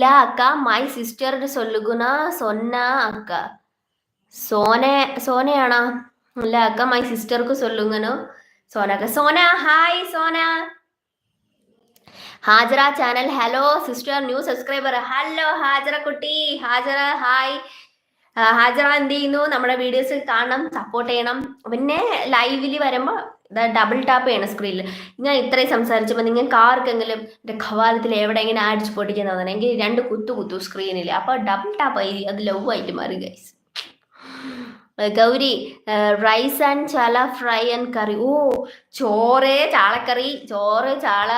இல்ல அக்கா my sister சொல்லுகுனா சொன்னா அக்கா സോനെ സോനയാണോ ഇല്ല അക്ക മൈ സിസ്റ്റർക്ക് സൊല്ലുങ്ങനോ സോനക്ക Sona hi Sona Hajara channel hello sister new subscriber hello Hajara കുട്ടി ഹാജറ ഹായ് ആ, ഹാജറ എന്ത് ചെയ്യുന്നു നമ്മുടെ വീഡിയോസ് കാണണം സപ്പോർട്ട് ചെയ്യണം പിന്നെ ലൈവിൽ വരുമ്പോൾ ഡബിൾ ടാപ്പ് ചെയ്യണം സ്ക്രീനിൽ ഞാൻ ഇത്രയും സംസാരിച്ചപ്പോൾ നിങ്ങൾക്ക് ആർക്കെങ്കിലും എന്റെ ഖവാലത്തിൽ എവിടെ ഇങ്ങനെ അടിച്ച് പൊട്ടിക്കുന്ന തോന്നണമെങ്കിൽ രണ്ട് കുത്തു കുത്തു സ്ക്രീനിൽ അപ്പോൾ ഡബിൾ ടാപ്പ് ആയി അത് ലവ് ആയിട്ട് മാറി guys Gauri rice and chala fry and curry oh ചോറ് ചാളക്കറി ചോറ് ചാള.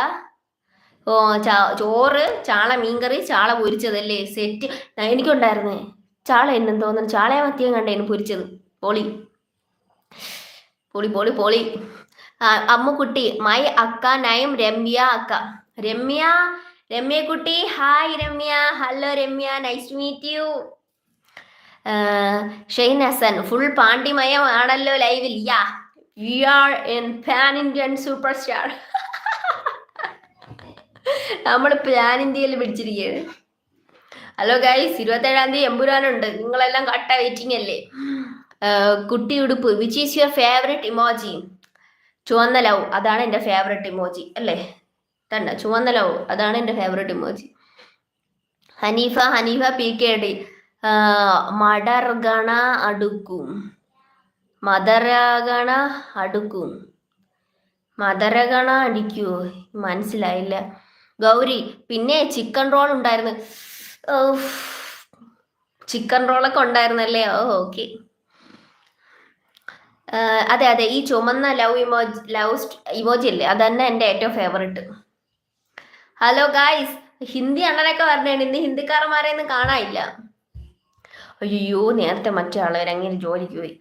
ഓ ചോറ് ചാള മീൻകറി ചാള പൊരിച്ചതല്ലേ? സെറ്റ് എനിക്കുണ്ടായിരുന്നേ. ചാള എന്നും തോന്നുന്നു. ചാളയെ മത്തിയും കണ്ടേനു പൊരിച്ചത്. പൊളി. പൊളി പൊളി പൊളി. അമ്മുക്കുട്ടി മൈ അക്ക നയം രമ്യ അക്ക. രമ്യ രമ്യ കുട്ടി hi Ramya. Hello Ramya nice to meet you Shane Hasan full പാണ്ഡിമയം ആണല്ലോ ലൈവിൽ. Yeah you are in pan Indian super star നമ്മൾ പാൻ ഇന്ത്യയിൽ പിടിച്ചിരിക്കുകയാണ് ഹലോ ഗൈസ് ഇരുപത്തേഴാം തീയതി എമ്പുരാനുണ്ട്. നിങ്ങളെല്ലാം കട്ട വെയിറ്റിംഗ് അല്ലേ? കുട്ടി ഉടുപ്പ് which is your favourite emoji ചുവന്ന ലവ് അതാണ് എന്റെ ഫേവററ്റ് ഇമോജി അല്ലേ? കണ്ട ചുവന്ന ലവ് അതാണ് എന്റെ favourite emoji Haneefa Haneefa P K D. മടർഗണ അടുക്കും. മദരഗണ അടുക്കും. മദരഗണ അടിക്കുവോ മനസ്സിലായില്ല. ഗൗരി പിന്നെ ചിക്കൻ റോൾ ഉണ്ടായിരുന്നു. ചിക്കൻ റോളൊക്കെ ഉണ്ടായിരുന്നല്ലേ? ഓ ഓക്കെ അതെ അതെ ഈ ചുമന്ന ലവ് ഇമോജ് ലവ് ഇമോജി അല്ലേ അതന്നെ എന്റെ ഏറ്റവും ഫേവറേറ്റ് ഹലോ ഗായ്സ് ഹിന്ദി അണ്ണനൊക്കെ പറഞ്ഞാണ് ഇന്ന് ഹിന്ദിക്കാരന്മാരെ ഒന്നും കാണാനില്ല. അയ്യോ നേരത്തെ മറ്റേ ആളുകൾ അങ്ങനെ ജോലിക്ക് പോയി?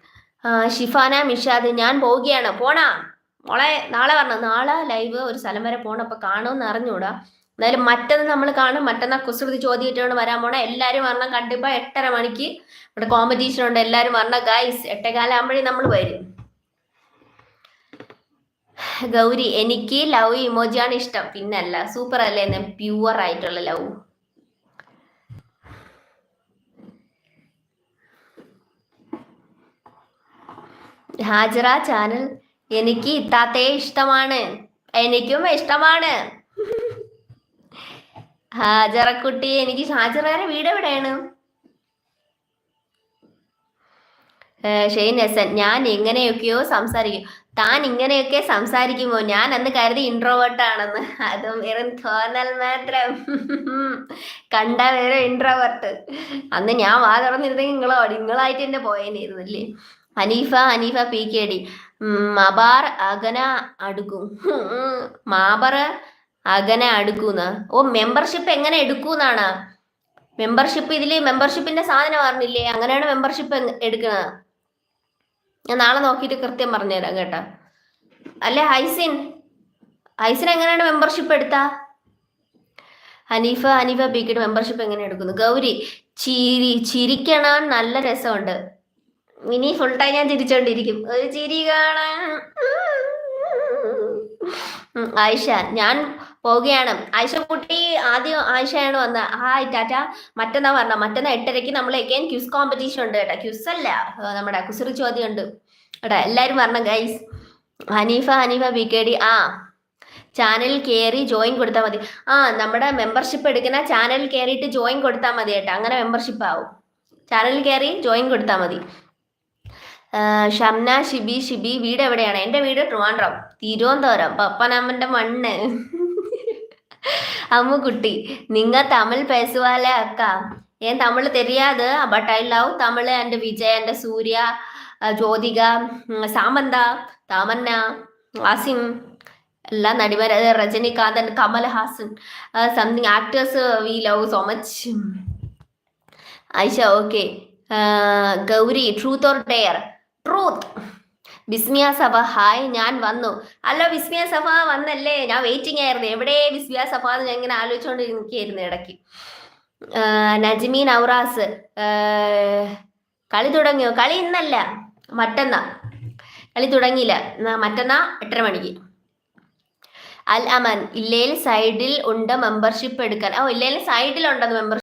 ഷിഫാന മിഷാദ് ഞാൻ പോവുകയാണ്. പോണാ. മോളെ നാളെ പറഞ്ഞു നാളെ ലൈവ് ഒരു സ്ഥലം വരെ പോണ അപ്പൊ കാണുമെന്ന് അറിഞ്ഞൂടാ എന്തായാലും മറ്റന്ന് നമ്മൾ കാണും. മറ്റന്നാ കുസൃതി ചോദ്യമായിട്ടാണ് വരാൻ പോണേ. എല്ലാവരും വരണം കണ്ടിപ്പ. എട്ടര മണിക്ക് ഇവിടെ കോമ്പറ്റീഷൻ ഉണ്ട്. എല്ലാവരും വരണം. ഗൈസ് എട്ടേകാലാകുമ്പോഴേ നമ്മൾ വരും. ഗൗരി എനിക്ക് ലവ് ഇമോജിയാണ് ഇഷ്ടം. പിന്നല്ല സൂപ്പർ അല്ലേ? പ്യുവർ ആയിട്ടുള്ള ലവ്. ഹാജറ ചാനൽ എനിക്ക് ഇത്താത്തയെ ഇഷ്ടമാണ്. എനിക്കും ഇഷ്ടമാണ്. ഹാജറക്കുട്ടി എനിക്ക് ഹാജറയുടെ വീട് എവിടെയാണ്? ഷെയ്ൻ ഹസൻ ഞാൻ എങ്ങനെയൊക്കെയോ സംസാരിക്കും. താൻ ഇങ്ങനെയൊക്കെ സംസാരിക്കുമോ? ഞാൻ അന്ന് കരുതി ഇൻട്രോവേർട്ട് ആണെന്ന്. അതും വെറും തോന്നൽ മാത്രം. കണ്ട വേറെ ഇൻട്രോവേർട്ട് അന്ന് ഞാൻ വാ തുറന്നിരുന്നെങ്കിൽ നിങ്ങളോ? നിങ്ങളായിട്ട് എന്നെ പോയേനായിരുന്നല്ലേ Haneefa Haneefa P K D. മബാർ അകന അടുക്കും മാബർ അകന അടുക്കൂന്ന്. ഓ മെമ്പർഷിപ്പ് എങ്ങനെ എടുക്കൂന്നാണ്. മെമ്പർഷിപ്പ് ഇതിൽ മെമ്പർഷിപ്പിന്റെ സാധനം പറഞ്ഞില്ലേ അങ്ങനെയാണ് മെമ്പർഷിപ്പ് എടുക്കുന്നത് ഞാൻ നാളെ നോക്കിയിട്ട് കൃത്യം പറഞ്ഞുതരാം കേട്ടോ. അല്ലേ ഹൈസിൻ? ഹൈസിൻ എങ്ങനെയാണ് മെമ്പർഷിപ്പ് എടുത്ത? ഹനീഫ ഹനീഫ പീക്കിട്ട് മെമ്പർഷിപ്പ് എങ്ങനെ എടുക്കുന്നു? ഗൗരി ചിരി ചിരിക്കണം നല്ല രസമുണ്ട്. ഇനി ഫുൾ ടൈം ഞാൻ ചിരിച്ചോണ്ടിരിക്കും. ഒരു ചിരി കാണാൻ. ആയിഷ ഞാൻ പോവുകയാണ്. ആയിഷ കുട്ടി ആദ്യം ആയിഷയാണ് വന്ന് ഹായ് ടാറ്റ. മറ്റന്നാ പറഞ്ഞ. മറ്റന്നാ എട്ടരയ്ക്ക് നമ്മൾ എഗെയിൻ ക്യൂസ് കോമ്പറ്റീഷൻ ഉണ്ട് കേട്ടോ. ക്യൂസ് അല്ല നമ്മുടെ കുസൃ ചോദ്യം ഉണ്ട്. കേട്ടോ എല്ലാരും പറഞ്ഞ guys Haneefa Haneefa B K D ആ ചാനൽ കയറി ജോയിൻ കൊടുത്താൽ മതി. ആ നമ്മുടെ മെമ്പർഷിപ്പ് എടുക്കുന്ന ചാനൽ കയറിയിട്ട് ജോയിൻ കൊടുത്താൽ മതി കേട്ടോ. അങ്ങനെ മെമ്പർഷിപ്പ് ആവും. ചാനൽ കയറി ജോയിൻ കൊടുത്താൽ മതി. ഷംന ഷിബി ഷിബി വീട് എവിടെയാണ്? എന്റെ വീട് ട്രിവാൻഡ്രം തിരുവനന്തപുരം പപ്പനമ്മന്റെ മണ്ണ്. അമ്മുക്കുട്ടി നിങ്ങൾ തമിഴ് പേസുവാലേ അക്ക. ഞാൻ തമിഴ് തെരിയാത് ബട്ട് ഐ ലവ് തമിഴ് എന്റെ വിജയ് എന്റെ സൂര്യ ജ്യോതിക സാമന്ത താമന്ന ആസിം എല്ലാ നടിമാർ Rajinikanth and Kamal Haasan something actors we love so much Aisha okay Gauri truth or dare truth Vismaya സഭ ഹായ് ഞാൻ വന്നു. അല്ല വിസ്മിയ സഭ വന്നല്ലേ? ഞാൻ വെയിറ്റിംഗ് ആയിരുന്നു. എവിടെ വിസ്മിയ സഭ എന്ന് ഞാൻ ഇങ്ങനെ ആലോചിച്ചുകൊണ്ട് നിൽക്കുകയായിരുന്നു ഇടയ്ക്ക് നജ്മീൻ ഔറാസ് കളി തുടങ്ങിയോ? കളി ഇന്നല്ല. മറ്റന്നാ. കളി തുടങ്ങിയില്ല. മറ്റന്നാ എട്ടര മണിക്ക്. അൽ അമൻ ഇല്ലേൽ സൈഡിൽ ഉണ്ട് മെമ്പർഷിപ്പ് എടുക്കാൻ. ഓ ഇല്ലേൽ സൈഡിൽ ഉണ്ടെന്ന് മെമ്പർഷിപ്പ്